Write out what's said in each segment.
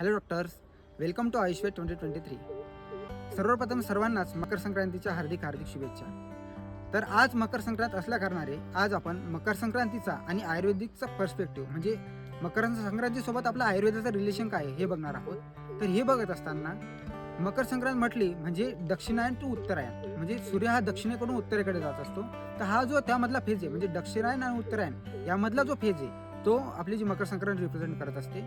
Hello doctors welcome to Ayushved twenty twenty three सर्वप्रथम सर्वांनाच मकर संक्रांतीच्या हार्दिक हार्दिक शुभेच्छा. तर आज मकर संक्रांत असल्या कारणाने आज आपण मकर संक्रांतीचा आणि आयुर्वेदिकचा पर्स्पेक्टिव्ह म्हणजे मकर संक्रांतीसोबत आपलं आयुर्वेदाचं रिलेशन काय आहे हे बघणार आहोत. तर हे बघत असताना मकर संक्रांत म्हटली म्हणजे दक्षिणायन टू उत्तरायण म्हणजे सूर्य हा दक्षिणेकडून उत्तरेकडे जात असतो. तर हा जो त्यामधला फेज आहे म्हणजे दक्षिणायन आणि उत्तरायण यामधला जो फेज आहे तो आपली जी मकर संक्रांत रिप्रेझेंट करत असते.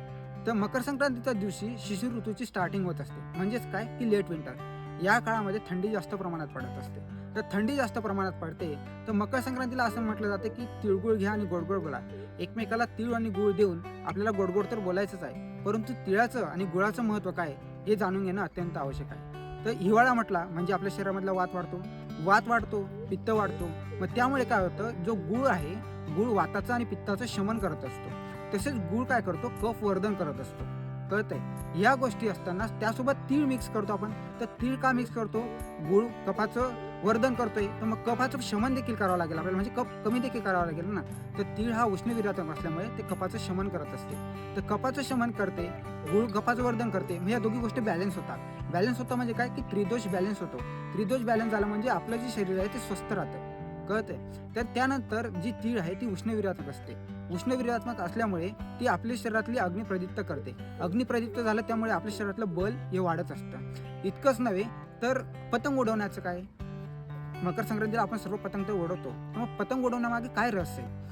तर मकर संक्रांतीच्या दिवशी शिशिर ऋतूची स्टार्टिंग होत असते. म्हणजेच काय? की लेट विंटर या काळामध्ये थंडी जास्त प्रमाणात पडत असते. तर थंडी जास्त प्रमाणात पडते तर मकर संक्रांतीला असं म्हटलं जातं की तिळगुळ घ्या आणि गोडगोड बोला. एकमेकाला तिळ आणि गुळ देऊन आपल्याला गोडगोड तर बोलायचंच आहे परंतु तिळाचं आणि गुळाचं महत्त्व काय हे जाणून घेणं अत्यंत आवश्यक आहे. तर हिवाळा म्हटला म्हणजे आपल्या शरीरामधला वात वाढतो. वात वाढतो पित्त वाढतो. मग त्यामुळे काय होतं जो गुळ आहे गुळ वाताचं आणि पित्ताचं शमन करत असतो. तसेच गुळ काय करतो? कफ वर्धन करत असतो. कळतंय? या गोष्टी असताना त्यासोबत तीळ मिक्स करतो आपण. तर तीळ का मिक्स करतो? गुळ कफाचं वर्धन करतोय. तर मग कफाचं शमन देखील करावं लागेल आपल्याला. म्हणजे कप कमी देखील करावं लागेल ना? तर तीळ हा उष्णविरातक असल्यामुळे ते कपाचं शमन करत असते. तर कपाचं शमन करते गुळ कपाचं वर्धन करते. मग या दोघी गोष्टी बॅलन्स होतात. बॅलन्स होतं म्हणजे काय? की त्रिदोष बॅलन्स होतो. त्रिदोष बॅलन्स झाला म्हणजे आपलं जे शरीर आहे ते स्वस्थ राहतं. कळतंय. तर त्यानंतर जी तीळ आहे ती उष्णविरात्मक असते. उष्णविरात्मक असल्यामुळे ती आपल्या शरीरातली अग्निप्रदीप्त करते. अग्निप्रदीप्त झालं त्यामुळे आपल्या शरीरातलं बल हे वाढत असतं. इतकंच नव्हे तर पतंग उडवण्याचं काय? मकर संक्रांतीला आपण सर्व पतंग तर उडवतो. मग पतंग उडवण्यामागे काय रस आहे?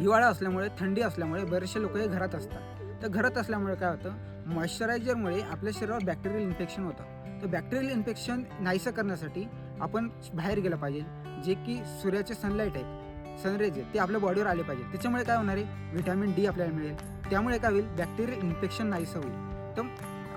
हिवाळा असल्यामुळे थंडी असल्यामुळे बरेचसे लोक हे घरात असतात. तर घरात असल्यामुळे काय होतं? मॉइश्चरायझरमुळे आपल्या शरीरावर बॅक्टेरियल इन्फेक्शन होतं. तर बॅक्टेरियल इन्फेक्शन नाहीसं करण्यासाठी आपण बाहेर गेलं पाहिजे. जे की सूर्याचे सनलाईट आहेत सनरेज आहेत ते आपल्या बॉडीवर आले पाहिजे त्याच्यामुळे काय होणार आहे? व्हिटॅमिन डी आपल्याला मिळेल. त्यामुळे काय होईल? बॅक्टेरियल इन्फेक्शन नाहीसं होईल. तर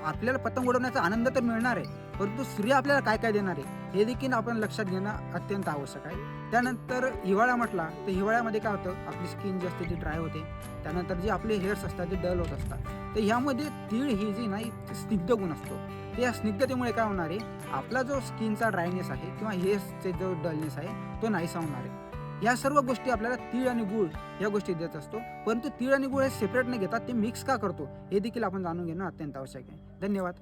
आपल्याला पतंग उडवण्याचा आनंद तर मिळणार आहे परंतु सूर्य आपल्याला काय काय देणार आहे हे देखील आपण लक्षात घेणं अत्यंत आवश्यक आहे. त्यानंतर हिवाळा म्हटला तर हिवाळ्यामध्ये काय होतं आपली स्किन जी असते ती ड्राय होते त्यानंतर जे आपले हेअर्स असतात ते डल होत असतात तर ह्यामध्ये तीळ ही जी नाही स्निग्ध गुण असतो. तर या स्निग्धतेमुळे काय होणार आहे आपला जो स्किनचा ड्रायनेस आहे किंवा हेअर्सचे जो डलनेस आहे तो नाहीसा होणार आहे. या सर्व गोष्टी आपल्याला तीळ आणि गुळ या गोष्टी देत असतो. परंतु तीळ आणि गुळ हे सेपरेट न घेता ते मिक्स का करतो हे देखील आपण जाणून घेणं अत्यंत आवश्यक आहे. धन्यवाद.